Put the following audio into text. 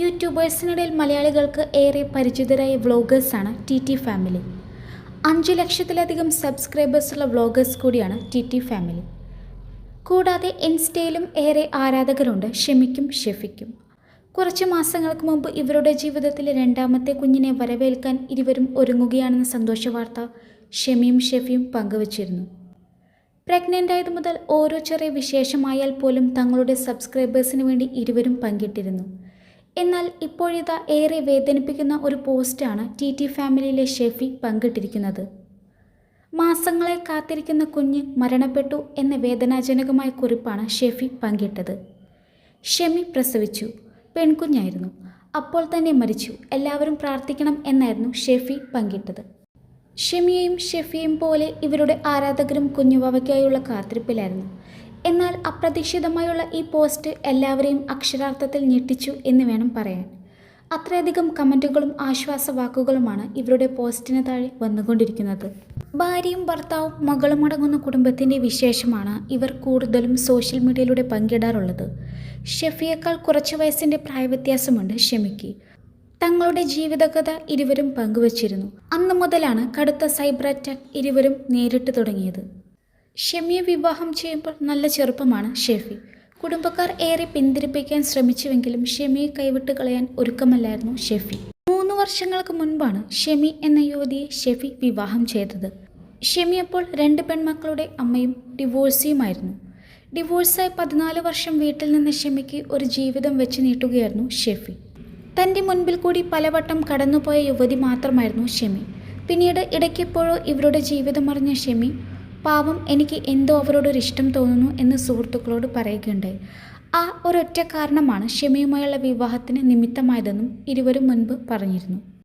യൂട്യൂബേഴ്സിനിടയിൽ മലയാളികൾക്ക് ഏറെ പരിചിതരായ വ്ളോഗേഴ്സാണ് ടി ടി ഫാമിലി. അഞ്ച് ലക്ഷത്തിലധികം സബ്സ്ക്രൈബേഴ്സുള്ള വ്ളോഗേഴ്സ് കൂടിയാണ് ടി ടി ഫാമിലി. കൂടാതെ ഇൻസ്റ്റയിലും ഏറെ ആരാധകരുണ്ട് ഷെമിക്കും ഷെഫിക്കും. കുറച്ച് മാസങ്ങൾക്ക് മുമ്പ് ഇവരുടെ ജീവിതത്തിലെ രണ്ടാമത്തെ കുഞ്ഞിനെ വരവേൽക്കാൻ ഇരുവരും ഒരുങ്ങുകയാണെന്ന സന്തോഷ വാർത്ത ഷെമിയും ഷെഫിയും പങ്കുവച്ചിരുന്നു. പ്രഗ്നന്റ് ആയതു മുതൽ ഓരോ ചെറിയ വിശേഷമായാൽ പോലും തങ്ങളുടെ സബ്സ്ക്രൈബേഴ്സിന് വേണ്ടി ഇരുവരും പങ്കിട്ടിരുന്നു. എന്നാൽ ഇപ്പോഴിതാ ഏറെ വേദനിപ്പിക്കുന്ന ഒരു പോസ്റ്റാണ് ടി ടി ഫാമിലിയിലെ ഷെഫി പങ്കിട്ടിരിക്കുന്നത്. മാസങ്ങളെ കാത്തിരിക്കുന്ന കുഞ്ഞ് മരണപ്പെട്ടു എന്ന വേദനാജനകമായ കുറിപ്പാണ് ഷെഫി പങ്കിട്ടത്. ഷെമി പ്രസവിച്ചു. പെൺകുഞ്ഞായിരുന്നു. അപ്പോൾ തന്നെ മരിച്ചു. എല്ലാവരും പ്രാർത്ഥിക്കണം എന്നായിരുന്നു ഷെഫി പങ്കിട്ടത്. ഷെമിയെയും ഷെഫിയും പോലെ ഇവരുടെ ആരാധകരും കുഞ്ഞുവാവയ്ക്കായുള്ള കാത്തിരിപ്പിലായിരുന്നു. എന്നാൽ അപ്രതീക്ഷിതമായുള്ള ഈ പോസ്റ്റ് എല്ലാവരെയും അക്ഷരാർത്ഥത്തിൽ ഞെട്ടിച്ചു എന്ന് വേണം പറയാൻ. അത്രയധികം കമന്റുകളും ആശ്വാസവാക്കുകളുമാണ് ഇവരുടെ പോസ്റ്റിന് താഴെ വന്നുകൊണ്ടിരിക്കുന്നത്. ഭാര്യയും ഭർത്താവും മകളും അടങ്ങുന്ന കുടുംബത്തിന്റെ വിശേഷമാണ് ഇവർ കൂടുതലും സോഷ്യൽ മീഡിയയിലൂടെ പങ്കിടാറുള്ളത്. ഷെഫിയേക്കാൾ കുറച്ച് വയസ്സിന്റെ പ്രായവ്യത്യാസമുണ്ട് ഷെമിക്ക്. തങ്ങളുടെ ജീവിതകഥ ഇരുവരും പങ്കുവച്ചിരുന്നു. അന്ന് മുതലാണ് കടുത്ത സൈബർ അറ്റാക്ക് ഇരുവരും നേരിട്ട് തുടങ്ങിയത്. ഷെമിയെ വിവാഹം ചെയ്യുമ്പോൾ നല്ല ചെറുപ്പമാണ് ഷെഫി. കുടുംബക്കാർ ഏറെ പിന്തിരിപ്പിക്കാൻ ശ്രമിച്ചുവെങ്കിലും ഷെമിയെ കൈവിട്ട് കളയാൻ ഒരുക്കമല്ലായിരുന്നു ഷെഫി. മൂന്ന് വർഷങ്ങൾക്ക് മുൻപാണ് ഷെമി എന്ന യുവതിയെ ഷെഫി വിവാഹം ചെയ്തത്. ഷെമി അപ്പോൾ രണ്ട് പെൺമക്കളുടെ അമ്മയും ഡിവോഴ്സിയുമായിരുന്നു. ഡിവോഴ്സായി പതിനാല് വർഷം വീട്ടിൽ നിന്ന് ഷെമിക്ക് ഒരു ജീവിതം വെച്ച് നീട്ടുകയായിരുന്നു ഷെഫി. തന്റെ മുൻപിൽ കൂടി പലവട്ടം കടന്നുപോയ യുവതി മാത്രമായിരുന്നു ഷെമി. പിന്നീട് ഇടയ്ക്കെപ്പോഴോ ഇവരുടെ ജീവിതം അറിഞ്ഞ ഷെമി പാവം എനിക്ക് എന്തോ അവരോടൊരു ഇഷ്ടം തോന്നുന്നു എന്ന് സുഹൃത്തുക്കളോട് പറയുകയുണ്ടായി. ആ ഒരൊറ്റ കാരണമാണ് ഷെമിയുമായുള്ള വിവാഹത്തിന് നിമിത്തമായതെന്നും ഇരുവരും മുൻപ് പറഞ്ഞിരുന്നു.